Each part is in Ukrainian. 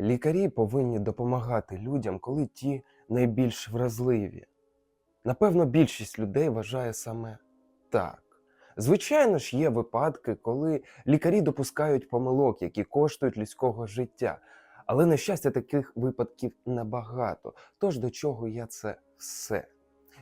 Лікарі повинні допомагати людям, коли ті найбільш вразливі. Напевно, більшість людей вважає саме так. Звичайно ж, є випадки, коли лікарі допускають помилок, які коштують людського життя. Але, на щастя, таких випадків небагато. Тож до чого я це все?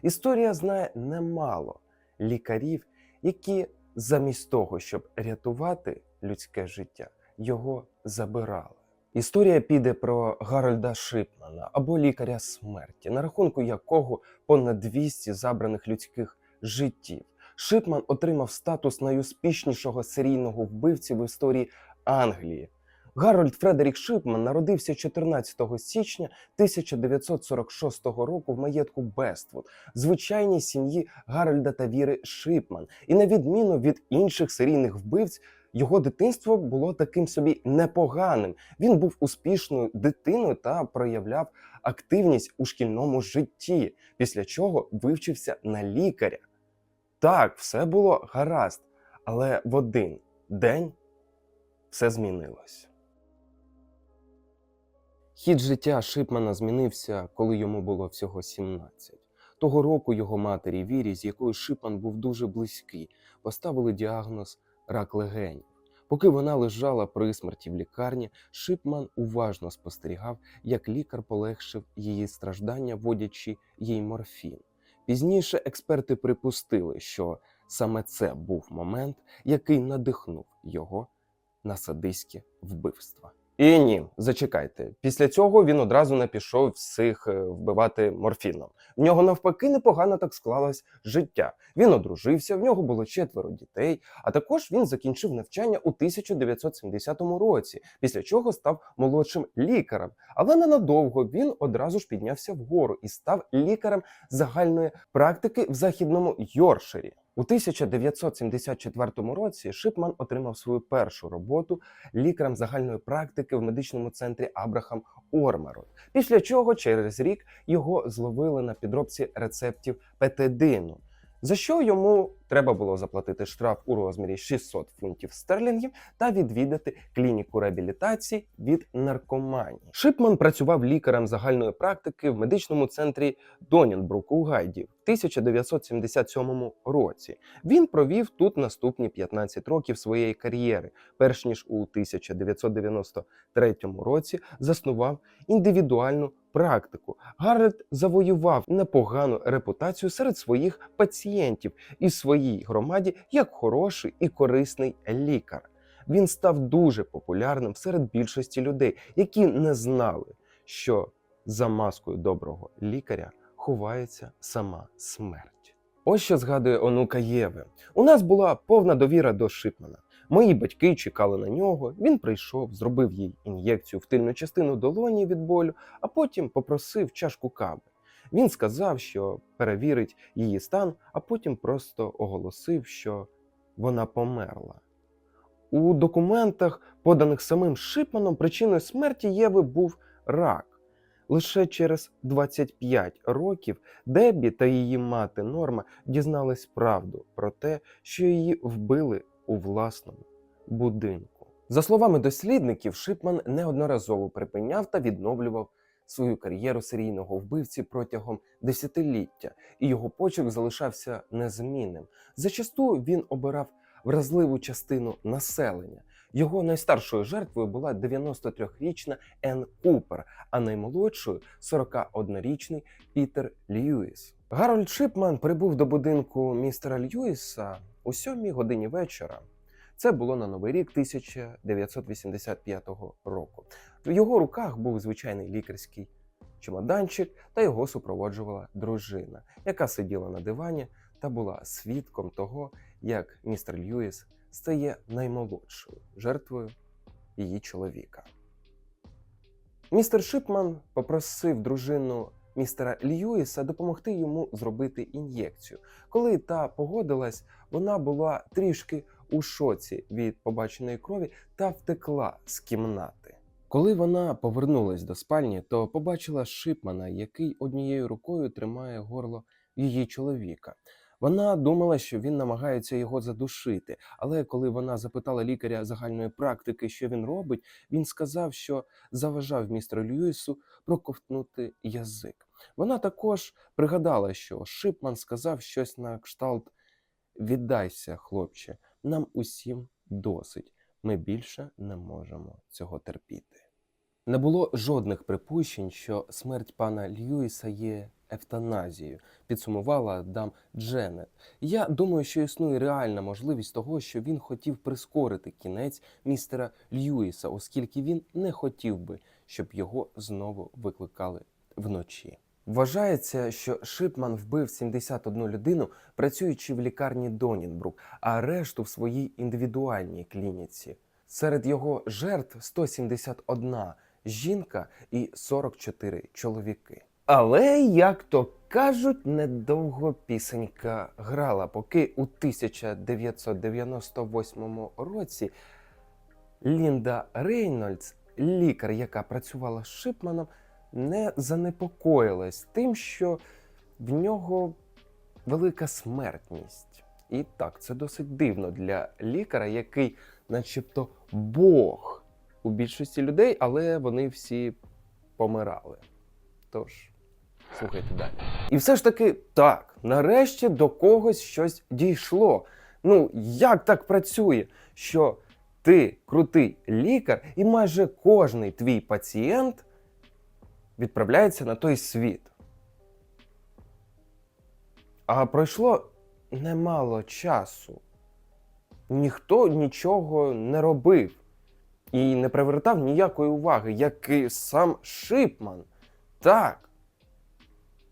Історія знає немало лікарів, які замість того, щоб рятувати людське життя, його забирали. Історія піде про Гарольда Шипмана або лікаря смерті, на рахунку якого понад 200 забраних людських життів. Шипман отримав статус найуспішнішого серійного вбивці в історії Англії. Гарольд Фредерік Шипман народився 14 січня 1946 року в маєтку Бествуд, звичайній сім'ї Гарольда та Віри Шипман. І на відміну від інших серійних вбивць, його дитинство було таким собі непоганим. Він був успішною дитиною та проявляв активність у шкільному житті, після чого вивчився на лікаря. Так, все було гаразд, але в один день все змінилось. Хід життя Шипмана змінився, коли йому було всього 17. Того року його матері Вірі, з якою Шипман був дуже близький, поставили діагноз рак легенів. Поки вона лежала при смерті в лікарні, Шипман уважно спостерігав, як лікар полегшив її страждання, вводячи їй морфін. Пізніше експерти припустили, що саме це був момент, який надихнув його на садистське вбивство. І ні, зачекайте. Після цього він одразу не пішов всіх е, вбивати морфіном. В нього навпаки непогано так склалось життя. Він одружився, в нього було четверо дітей. А також він закінчив навчання у 1970 році, після чого став молодшим лікарем. Але ненадовго він одразу ж піднявся вгору і став лікарем загальної практики в західному Йорширі. У 1974 році Шипман отримав свою першу роботу лікарем загальної практики в медичному центрі Абрахам Ормарот. Після чого через рік його зловили на підробці рецептів петидину. За що йому треба було заплатити штраф у розмірі 600 фунтів стерлінгів та відвідати клініку реабілітації від наркоманії. Шипман працював лікарем загальної практики в медичному центрі Донінбрук у Гайді в 1977 році. Він провів тут наступні 15 років своєї кар'єри, перш ніж у 1993 році заснував індивідуальну практику. Гаррет завоював непогану репутацію серед своїх пацієнтів і в своїй громаді як хороший і корисний лікар. Він став дуже популярним серед більшості людей, які не знали, що за маскою доброго лікаря ховається сама смерть. Ось що згадує онука Єви. У нас була повна довіра до Шипмана. Мої батьки чекали на нього. Він прийшов, зробив їй ін'єкцію в тильну частину долоні від болю, а потім попросив чашку кави. Він сказав, що перевірить її стан, а потім просто оголосив, що вона померла. У документах, поданих самим Шипманом, причиною смерті Єви був рак. Лише через 25 років Дебі та її мати Норма дізнались правду про те, що її вбили у власному будинку. За словами дослідників, Шипман неодноразово припиняв та відновлював свою кар'єру серійного вбивці протягом десятиліття, і його почерк залишався незмінним. Зачасту він обирав вразливу частину населення. Його найстаршою жертвою була 93-річна Енн Купер, а наймолодшою 41-річний Пітер Льюіс. Гарольд Шипман прибув до будинку містера Льюіса о 7 годині вечора. Це було на новий рік 1985 року. В його руках був звичайний лікарський чемоданчик, та його супроводжувала дружина, яка сиділа на дивані та була свідком того, як містер Льюіс стає наймолодшою жертвою її чоловіка. Містер Шипман попросив дружину містера Льюіса допомогти йому зробити ін'єкцію. Коли та погодилась, вона була трішки у шоці від побаченої крові та втекла з кімнати. Коли вона повернулась до спальні, то побачила Шипмана, який однією рукою тримає горло її чоловіка. Вона думала, що він намагається його задушити, але коли вона запитала лікаря загальної практики, що він робить, він сказав, що заважав містеру Льюісу проковтнути язик. Вона також пригадала, що Шипман сказав щось на кшталт Віддайся, хлопче, нам усім досить. Ми більше не можемо цього терпіти. Не було жодних припущень, що смерть пана Льюіса є евтаназією, підсумувала дам Дженет. Я думаю, що існує реальна можливість того, що він хотів прискорити кінець містера Льюіса, оскільки він не хотів би, щоб його знову викликали вночі. Вважається, що Шипман вбив 71 людину, працюючи в лікарні Донінбрук, а решту в своїй індивідуальній клініці. Серед його жертв 171 жінка і 44 чоловіки. Але, як то кажуть, недовго пісенька грала, поки у 1998 році Лінда Рейнольдс, лікар, яка працювала з Шипманом, не занепокоїлась тим, що в нього велика смертність. І так, це досить дивно для лікаря, який, начебто, Бог у більшості людей, але вони всі помирали. Тож, слухайте далі. І все ж таки, так, нарешті до когось щось дійшло. Ну, як так працює, що ти крутий лікар, і майже кожний твій пацієнт відправляється на той світ. А пройшло немало часу. Ніхто нічого не робив і не привертав ніякої уваги, як і сам Шипман. Так.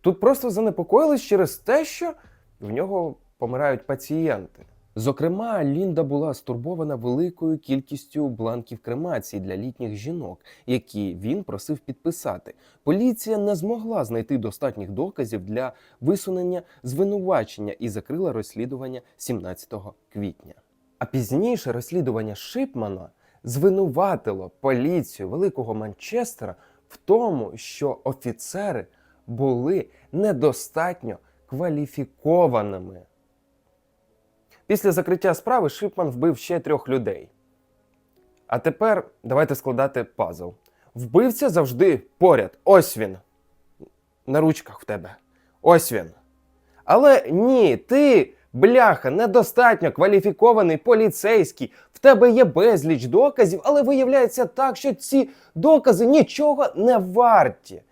Тут просто занепокоїлись через те, що в нього помирають пацієнти. Зокрема, Лінда була стурбована великою кількістю бланків кремації для літніх жінок, які він просив підписати. Поліція не змогла знайти достатніх доказів для висунення звинувачення і закрила розслідування 17 квітня. А пізніше розслідування Шипмана звинуватило поліцію Великого Манчестера в тому, що офіцери були недостатньо кваліфікованими. Після закриття справи Шипман вбив ще трьох людей. А тепер давайте складати пазл. Вбивця завжди поряд. Ось він. На ручках в тебе. Ось він. Але ні, ти, бляха, недостатньо кваліфікований поліцейський. В тебе є безліч доказів, але виявляється так, що ці докази нічого не варті.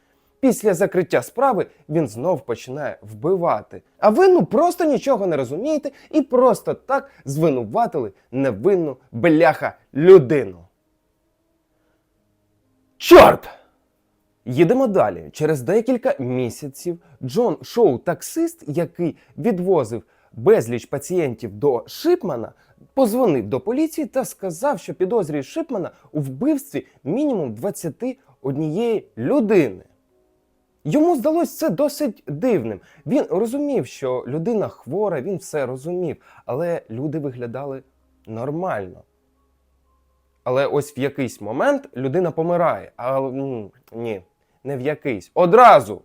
Після закриття справи він знов починає вбивати. А ви ну просто нічого не розумієте і просто так звинуватили невинну бляха людину. Чорт! Їдемо далі. Через декілька місяців Джон Шоу, таксист, який відвозив безліч пацієнтів до Шипмана, позвонив до поліції та сказав, що підозрює Шипмана у вбивстві мінімум 21 людини. Йому здалося це досить дивним. Він розумів, що людина хвора, він все розумів, але люди виглядали нормально. Але ось в якийсь момент людина помирає. А ні, не в якийсь. Одразу.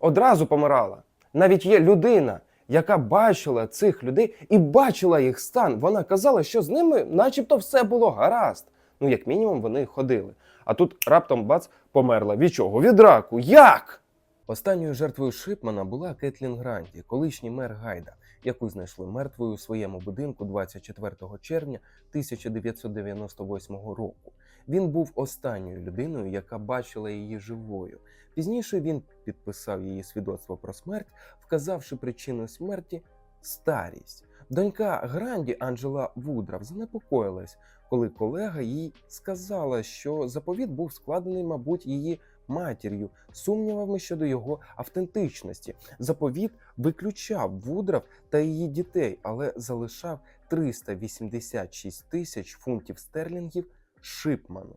Одразу помирала. Навіть є людина, яка бачила цих людей і бачила їх стан. Вона казала, що з ними начебто все було гаразд. Ну, як мінімум, вони ходили. А тут раптом бац померла. Від чого? Від раку. Як? Останньою жертвою Шипмана була Кетлін Гранті, колишній мер Гайда, яку знайшли мертвою у своєму будинку 24 червня 1998 року. Він був останньою людиною, яка бачила її живою. Пізніше він підписав її свідоцтво про смерть, вказавши причиною смерті старість. Донька Гранді Анджела Вудрав занепокоїлась, коли колега їй сказала, що заповіт був складений, мабуть, її матір'ю, сумнівами щодо його автентичності. Заповіт виключав Вудрав та її дітей, але залишав 386 тисяч фунтів стерлінгів Шипману.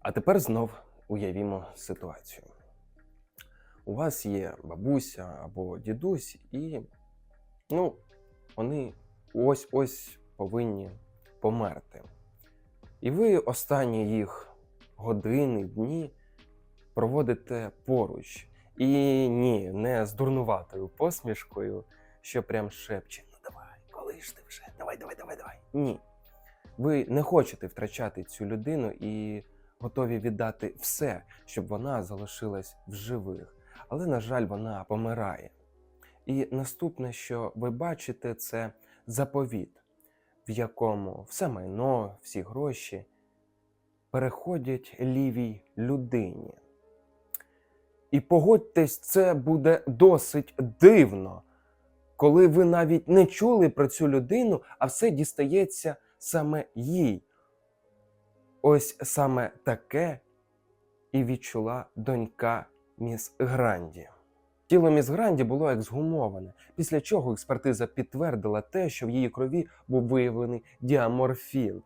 А тепер знов уявімо ситуацію. У вас є бабуся або дідусь, і ну, вони ось ось повинні померти. І ви останні їх години, дні проводите поруч. І ні, не з дурнуватою посмішкою, що прям шепче: ну давай, коли ж ти вже? Давай, давай, давай, давай. Ні. Ви не хочете втрачати цю людину і готові віддати все, щоб вона залишилась в живих. Але, на жаль, вона помирає. І наступне, що ви бачите, це заповіт, в якому все майно, всі гроші переходять лівій людині. І погодьтесь, це буде досить дивно, коли ви навіть не чули про цю людину, а все дістається саме їй. Ось саме таке і відчула донька міс Гранді. Тіло міс Гранді було ексгумоване, після чого експертиза підтвердила те, що в її крові був виявлений діаморфін,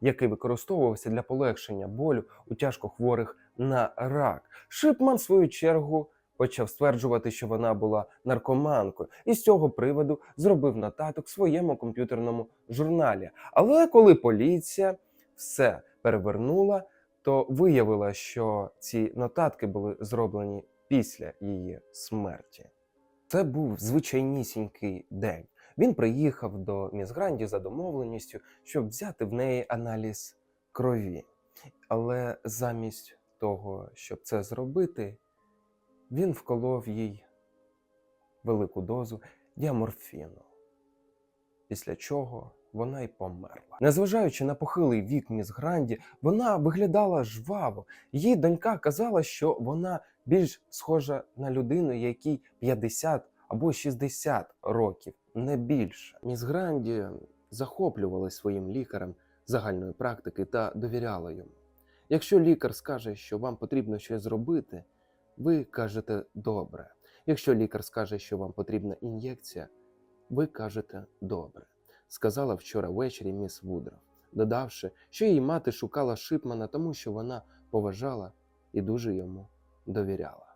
який використовувався для полегшення болю у тяжкохворих на рак. Шипман, в свою чергу, почав стверджувати, що вона була наркоманкою, і з цього приводу зробив нотаток в своєму комп'ютерному журналі. Але коли поліція все перевернула, то виявила, що ці нотатки були зроблені після її смерті. Це був звичайнісінький день. Він приїхав до міс Гранді за домовленістю, щоб взяти в неї аналіз крові. Але замість того, щоб це зробити, він вколов їй велику дозу діаморфіну, після чого вона й померла. Незважаючи на похилий вік міс Гранді, вона виглядала жваво. Її донька казала, що вона більш схожа на людину, якій 50 або 60 років, не більше. Міс Гранді захоплювалась своїм лікарем загальної практики та довіряла йому. Якщо лікар скаже, що вам потрібно щось зробити, ви кажете добре. Якщо лікар скаже, що вам потрібна ін'єкція, ви кажете добре, сказала вчора ввечері міс Вудров, додавши, що її мати шукала Шипмана, тому що вона поважала і дуже йому довіряла.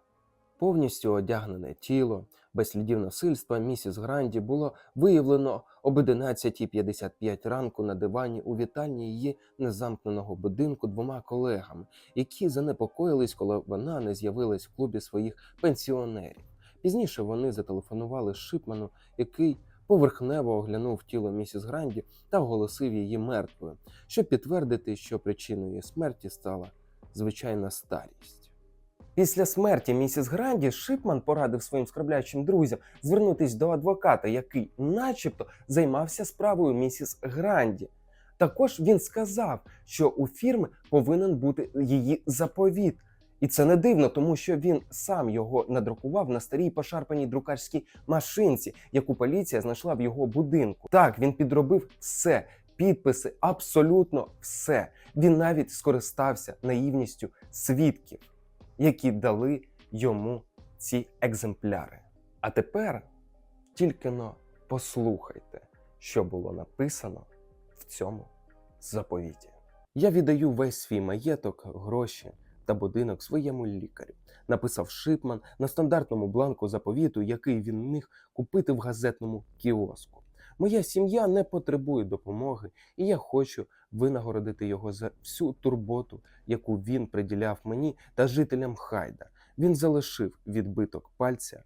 Повністю одягнене тіло, без слідів насильства місіс Гранді було виявлено об 11.55 ранку на дивані у вітальні її незамкненого будинку двома колегами, які занепокоїлись, коли вона не з'явилась в клубі своїх пенсіонерів. Пізніше вони зателефонували Шипману, який поверхнево оглянув тіло місіс Гранді та оголосив її мертвою, щоб підтвердити, що причиною смерті стала звичайна старість. Після смерті місіс Гранді Шипман порадив своїм скраблячим друзям звернутись до адвоката, який, начебто, займався справою місіс Гранді. Також він сказав, що у фірми повинен бути її заповіт. І це не дивно, тому що він сам його надрукував на старій пошарпаній друкарській машинці, яку поліція знайшла в його будинку. Так, він підробив все, підписи, абсолютно все. Він навіть скористався наївністю свідків, які дали йому ці екземпляри. А тепер тільки но послухайте, що було написано в цьому заповіті. Я віддаю весь свій маєток, гроші та будинок своєму лікарю, написав Шипман на стандартному бланку заповіту, який він міг купити в газетному кіоску. Моя сім'я не потребує допомоги, і я хочу винагородити його за всю турботу, яку він приділяв мені та жителям Хайда. Він залишив відбиток пальця,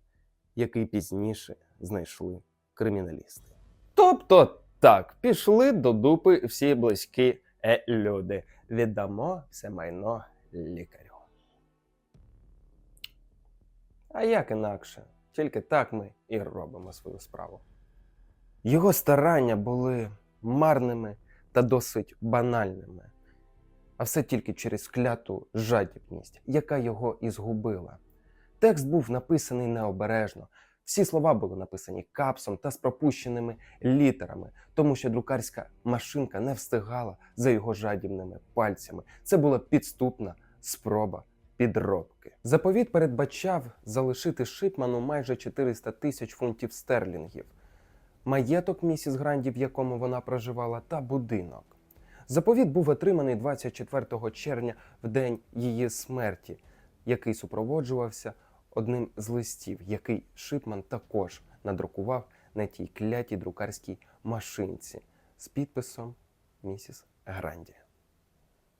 який пізніше знайшли криміналісти. Тобто так, пішли до дупи всі близькі е, люди. Віддамо все майно лікарю. А як інакше? Тільки так ми і робимо свою справу. Його старання були марними та досить банальними, а все тільки через кляту жадібність, яка його і згубила. Текст був написаний необережно. Всі слова були написані капсом та з пропущеними літерами, тому що друкарська машинка не встигала за його жадібними пальцями. Це була підступна спроба підробки. Заповіт передбачав залишити Шипману майже 400 тисяч фунтів стерлінгів, маєток місіс Гранді, в якому вона проживала, та будинок. Заповіт був отриманий 24 червня в день її смерті, який супроводжувався одним з листів, який Шипман також надрукував на тій клятій друкарській машинці з підписом місіс Гранді.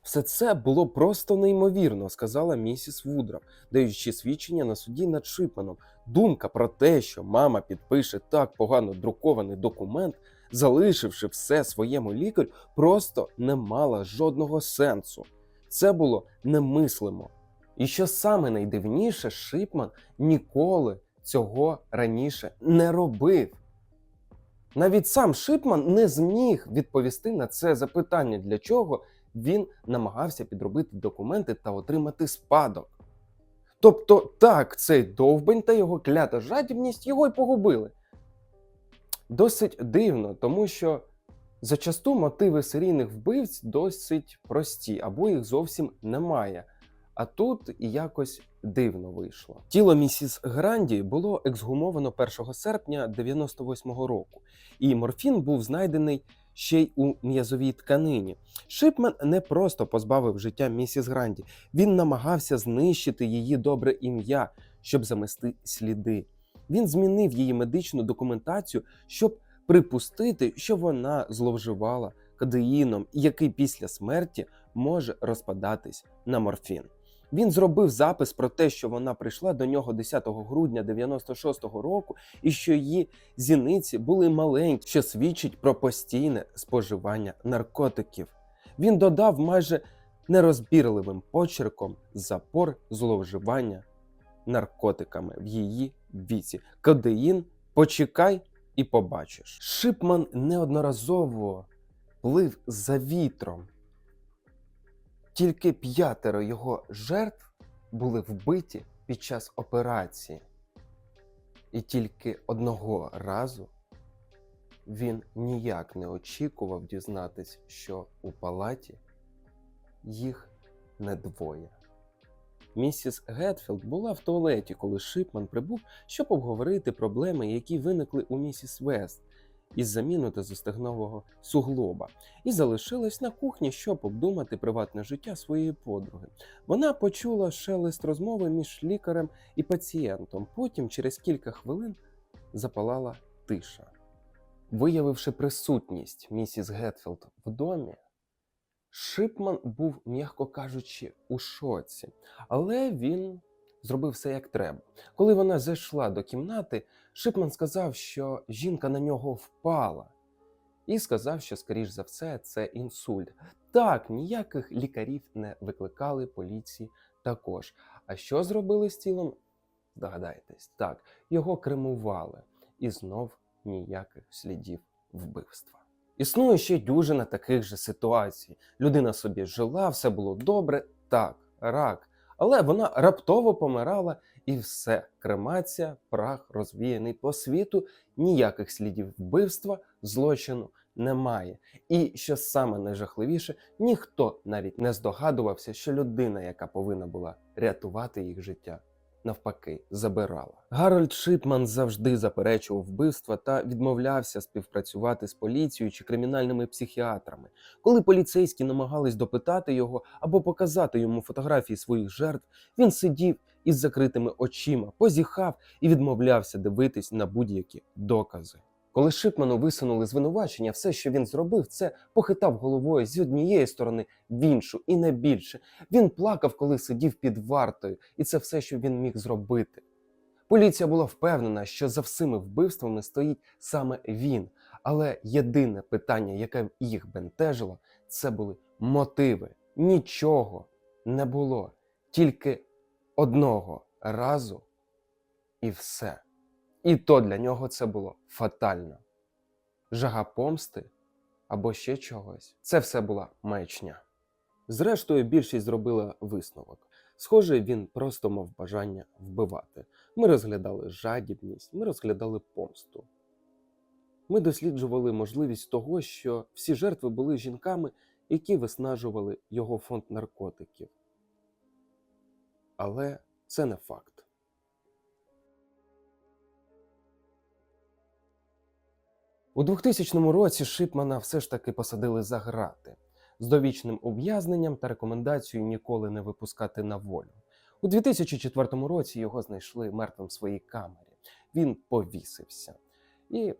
Все це було просто неймовірно, сказала місіс Вудрав, даючи свідчення на суді над Шипманом. Думка про те, що мама підпише так погано друкований документ, залишивши все своєму лікарю, просто не мала жодного сенсу. Це було немислимо. І що саме найдивніше, Шипман ніколи цього раніше не робив. Навіть сам Шипман не зміг відповісти на це запитання, для чого він намагався підробити документи та отримати спадок. Тобто, так, цей довбень та його клята жадібність його й погубили. Досить дивно, тому що зачасту мотиви серійних вбивць досить прості, або їх зовсім немає. А тут якось дивно вийшло. Тіло місіс Гранді було ексгумовано 1 серпня 98-го року, і морфін був знайдений ще й у м'язовій тканині. Шипман не просто позбавив життя місіс Гранді, він намагався знищити її добре ім'я, щоб замести сліди. Він змінив її медичну документацію, щоб припустити, що вона зловживала кадеїном, який після смерті може розпадатись на морфін. Він зробив запис про те, що вона прийшла до нього 10 грудня 96-го року, і що її зіниці були маленькі, що свідчить про постійне споживання наркотиків. Він додав майже нерозбірливим почерком запор зловживання наркотиками в її віці. Кадеїн, почекай і побачиш. Шипман неодноразово плив за вітром. Тільки п'ятеро його жертв були вбиті під час операції. І тільки одного разу він ніяк не очікував дізнатись, що у палаті їх не двоє. Місіс Гетфілд була в туалеті, коли Шипман прибув, щоб обговорити проблеми, які виникли у місіс Вест із заміною та застегнового суглоба, і залишилась на кухні, щоб обдумати приватне життя своєї подруги. Вона почула шелест розмови між лікарем і пацієнтом. Потім, через кілька хвилин, запалала тиша. Виявивши присутність місіс Гетфілд в домі, Шипман був, м'яко кажучи, у шоці, але він зробив все як треба. Коли вона зайшла до кімнати, Шипман сказав, що жінка на нього впала, і сказав, що, скоріш за все, це інсульт. Так, ніяких лікарів не викликали поліції також. А що зробили з тілом? Здогадайтесь, так, його кремували, і знов ніяких слідів вбивства. Існує ще дюжина таких же ситуацій. Людина собі жила, все було добре, так, рак, але вона раптово помирала і все. Кремація, прах розвіяний по світу, ніяких слідів вбивства, злочину немає. І що саме найжахливіше, ніхто навіть не здогадувався, що людина, яка повинна була рятувати їх життя, навпаки, забирала. Гарольд Шипман завжди заперечував вбивства та відмовлявся співпрацювати з поліцією чи кримінальними психіатрами. Коли поліцейські намагались допитати його або показати йому фотографії своїх жертв, він сидів із закритими очима, позіхав і відмовлявся дивитись на будь-які докази. Коли Шипману висунули звинувачення, все, що він зробив, це похитав головою з однієї сторони в іншу і не більше. Він плакав, коли сидів під вартою, і це все, що він міг зробити. Поліція була впевнена, що за всіми вбивствами стоїть саме він. Але єдине питання, яке їх бентежило, це були мотиви. Нічого не було, тільки одного разу і все. І то для нього це було фатально. Жага помсти або ще чогось. Це все була маячня. Зрештою, більшість зробила висновок. Схоже, він просто мав бажання вбивати. Ми розглядали жадібність, ми розглядали помсту. Ми досліджували можливість того, що всі жертви були жінками, які виснажували його фонд наркотиків. Але це не факт. У 2000 році Шипмана все ж таки посадили за грати з довічним ув'язненням та рекомендацією ніколи не випускати на волю. У 2004 році його знайшли мертвим в своїй камері. Він повісився. І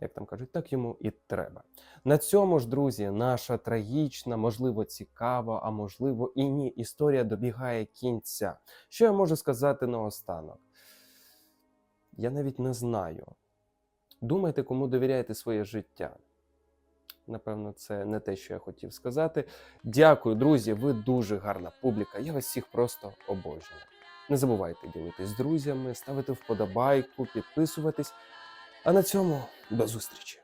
Як там кажуть, так йому і треба. На цьому ж, друзі, наша трагічна, можливо, цікава, а можливо і ні, історія добігає кінця. Що я можу сказати наостанок? Я навіть не знаю. Думайте, кому довіряєте своє життя. Напевно, це не те, що я хотів сказати. Дякую, друзі. Ви дуже гарна публіка. Я вас всіх просто обожнюю. Не забувайте ділитись з друзями, ставити вподобайку, підписуватись. А на цьому до зустрічі!